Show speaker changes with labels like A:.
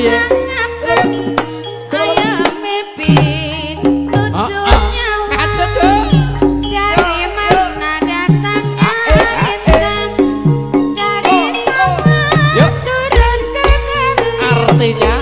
A: piye? Ayame pin lucunya dari mana datangnya intan? Dari sama turun ke bumi. Artinya